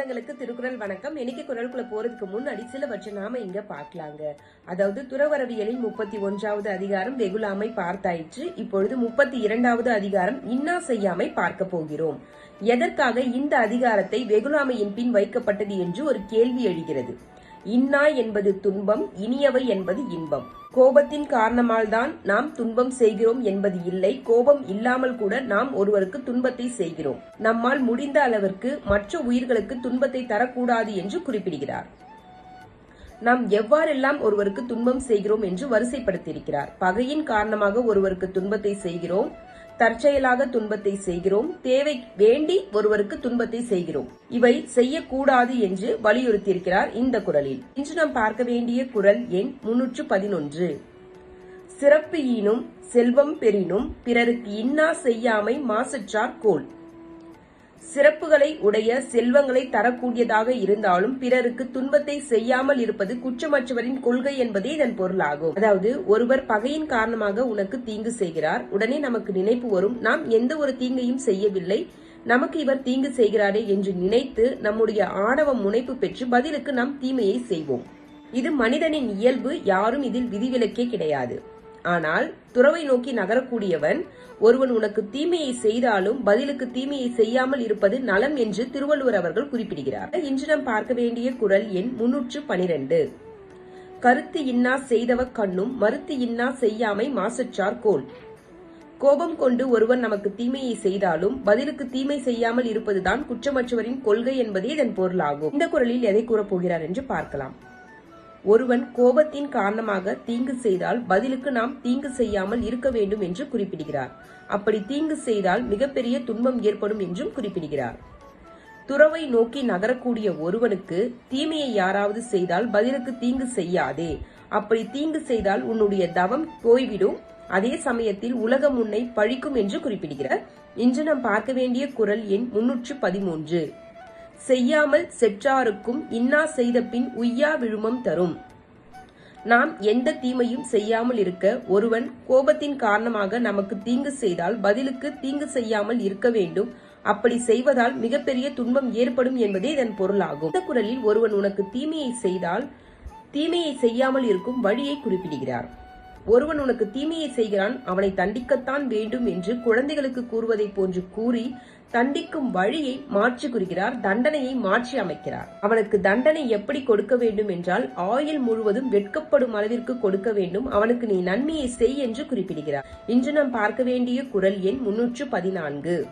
சொந்தங்களுக்கு திருக்குறள் வணக்கம். இன்னைக்கு குரலுக்குள்ள போறதுக்கு முன்னாடி சிலவற்றை நாம இங்க பார்க்கலாங்க அதாவது துறவரவியலின் முப்பத்தி ஒன்றாவது அதிகாரம் வெகுலாமை பார்த்தாயிற்று. இப்பொழுது முப்பத்தி இரண்டாவது அதிகாரம் இன்னா செய்யாமை பார்க்க போகிறோம். எதற்காக இந்த அதிகாரத்தை வெகுலாமையின் பின் வைக்கப்பட்டது என்று ஒரு கேள்வி எழுகிறது. இன்னா என்பது துன்பம் இனியவை என்பது இன்பம். கோபத்தின் காரணமால்தான் நாம் துன்பம் செய்கிறோம் என்பது இல்லை. கோபம் இல்லாமல் கூட நாம் ஒருவருக்கு துன்பத்தை செய்கிறோம். நம்மால் முடிந்த அளவிற்கு மற்ற உயிர்களுக்கு துன்பத்தை தரக்கூடாது என்று குறிப்பிடுகிறார். நாம் எவ்வாறெல்லாம் ஒருவருக்கு துன்பம் செய்கிறோம் என்று வரிசைப்படுத்தியிருக்கிறார். பகையின் காரணமாக ஒருவருக்கு துன்பத்தை செய்கிறோம். தற்செயலாக துன்பத்தை செய்கிறோம். தேவை வேண்டி ஒருவருக்கு துன்பத்தை செய்கிறோம். இவை செய்யக்கூடாது என்று வலியுறுத்தியிருக்கிறார் இந்த குரலில். இன்று நாம் பார்க்க வேண்டிய குரல் எண் முன்னூற்று பதினொன்று. சிறப்பு ஈனும் செல்வம் பெறினும் பிறருக்கு இன்னா செய்யாமை மாசற்றார் கோல். சிறப்புகளை உடைய செல்வங்களை தரக்கூடியதாக இருந்தாலும் பிறருக்கு துன்பத்தை செய்யாமல் இருப்பது குற்றமற்றவரின் கொள்கை என்பதே இதன் பொருளாகும். அதாவது ஒருவர் பகையின் காரணமாக உனக்கு தீங்கு செய்கிறார். உடனே நமக்கு நினைப்பு வரும். நாம் எந்த ஒரு தீங்கையும் செய்யவில்லை. நமக்கு இவர் தீங்கு செய்கிறாரே என்று நினைத்து நம்முடைய ஆணவ முனைப்பு பெற்று பதிலுக்கு நாம் தீமையை செய்வோம். இது மனிதனின் இயல்பு. யாரும் இதில் விதிவிலக்கே கிடையாது. ஆனால் துறவை நோக்கி நகரக்கூடியவன் ஒருவன் உனக்கு தீமையை செய்தாலும் பதிலுக்கு தீமையை செய்யாமல் இருப்பது நலம் என்று திருவள்ளுவர் அவர்கள் குறிப்பிடுகிறார். இன்று நாம் பார்க்க வேண்டிய குரல் எண் முன்னூற்று பனிரெண்டு. கருத்து இன்னா செய்தவ கண்ணும் மறுத்து இன்னா செய்யாமை மாசற்றார் கோல். கோபம் கொண்டு ஒருவன் நமக்கு தீமையை செய்தாலும் பதிலுக்கு தீமை செய்யாமல் இருப்பதுதான் குற்றமற்றவரின் கொள்கை என்பதே இதன் பொருளாகும். இந்த குரலில் எதை கூறப்போகிறார் என்று பார்க்கலாம். ஒருவன் கோபத்தின் காரணமாக தீங்கு செய்தால் பதிலுக்கு நாம் தீங்கு செய்யாமல் இருக்க வேண்டும் என்று குறிப்பிடுகிறார். அப்படி தீங்கு செய்தால் மிகப்பெரிய துன்பம் ஏற்படும் என்றும் குறிப்பிடுகிறார். துறவை நோக்கி நகரக்கூடிய ஒருவனுக்கு தீமையை யாராவது செய்தால் பதிலுக்கு தீங்கு செய்யாதே. அப்படி தீங்கு செய்தால் உன்னுடைய தவம் போய்விடும். அதே சமயத்தில் உலகம் உன்னை பழிக்கும் என்று குறிப்பிடுகிறார். இன்று நாம் பார்க்க வேண்டிய குரல் எண் முன்னூற்று பதிமூன்று. செய்யாமல் செற்றாருக்கும் இன்னா செய்த பின் உய்யா விழுமம் தரும். நாம் எந்த தீமையும் செய்யாமல் இருக்க ஒருவன் கோபத்தின் காரணமாக நமக்கு தீங்கு செய்தால் பதிலுக்கு தீங்கு செய்யாமல் இருக்க வேண்டும். அப்படி செய்வதால் மிகப்பெரிய துன்பம் ஏற்படும் என்பதே இதன் பொருளாகும். இந்த குரலில் ஒருவன் உனக்கு தீமையை செய்தால் தீமையை செய்யாமல் இருக்கும் வழியை குறிப்பிடுகிறார். ஒருவன் உனக்கு தீமையை செய்கிறான் அவனை தண்டிக்கத்தான் வேண்டும் என்று குழந்தைகளுக்கு கூறுவதை போன்று கூறி தண்டிக்கும் வழியை மாற்றி குறிக்கிறார் தண்டனையை மாற்றி அமைக்கிறார். அவனுக்கு தண்டனை எப்படி கொடுக்க வேண்டும் என்றால் ஆயுள் முழுவதும் வெட்கப்படும் அளவிற்கு கொடுக்க வேண்டும் அவனுக்கு நீ நன்மையை செய் என்று குறிப்பிடுகிறார். இன்று நாம் பார்க்க வேண்டிய குரல் எண் முன்னூற்று பதினான்கு.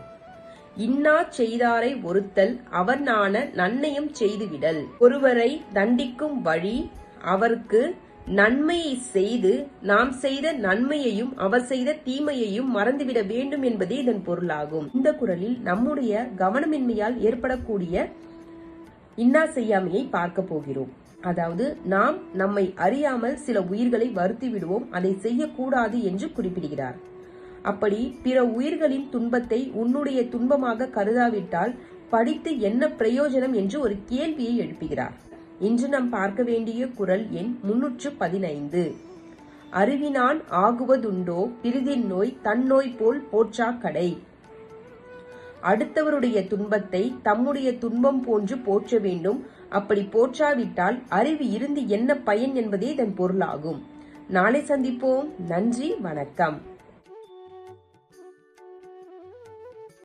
இன்னா செய்தாரை ஒருத்தல் அவர் நாண நன்னையும் செய்துவிடல். ஒருவரை தண்டிக்கும் வழி அவருக்கு நன்மையை செய்து நாம் செய்த நன்மையையும் அவர் செய்த தீமையையும் மறந்துவிட வேண்டும் என்பதே இதன் பொருளாகும். இந்த குரலில் நம்முடைய கவனமின்மையால் ஏற்படக்கூடிய இன்னா செய்யாமையை பார்க்க போகிறோம். அதாவது நாம் நம்மை அறியாமல் சில உயிர்களை வருத்தி விடுவோம் அதை செய்யக்கூடாது என்று குறிப்பிடுகிறார். அப்படி பிற உயிர்களின் துன்பத்தை உன்னுடைய துன்பமாக கருதாவிட்டால் படித்து என்ன பிரயோஜனம் என்று ஒரு கேள்வியை எழுப்புகிறார். இன்று நாம் பார்க்க வேண்டிய குரல் எண் முன்னூற்று பதினைந்து. அறிவினான் ஆகுவதுண்டோ பிரிதின் நோய் தன்னோய் போல் போற்றா கடை அடுத்தவருடைய துன்பத்தை தம்முடைய துன்பம் போன்று போற்ற வேண்டும். அப்படி போற்றாவிட்டால் அறிவு இருந்து என்ன பயன் என்பதே இதன் பொருளாகும். நாளை சந்திப்போம். நன்றி வணக்கம்.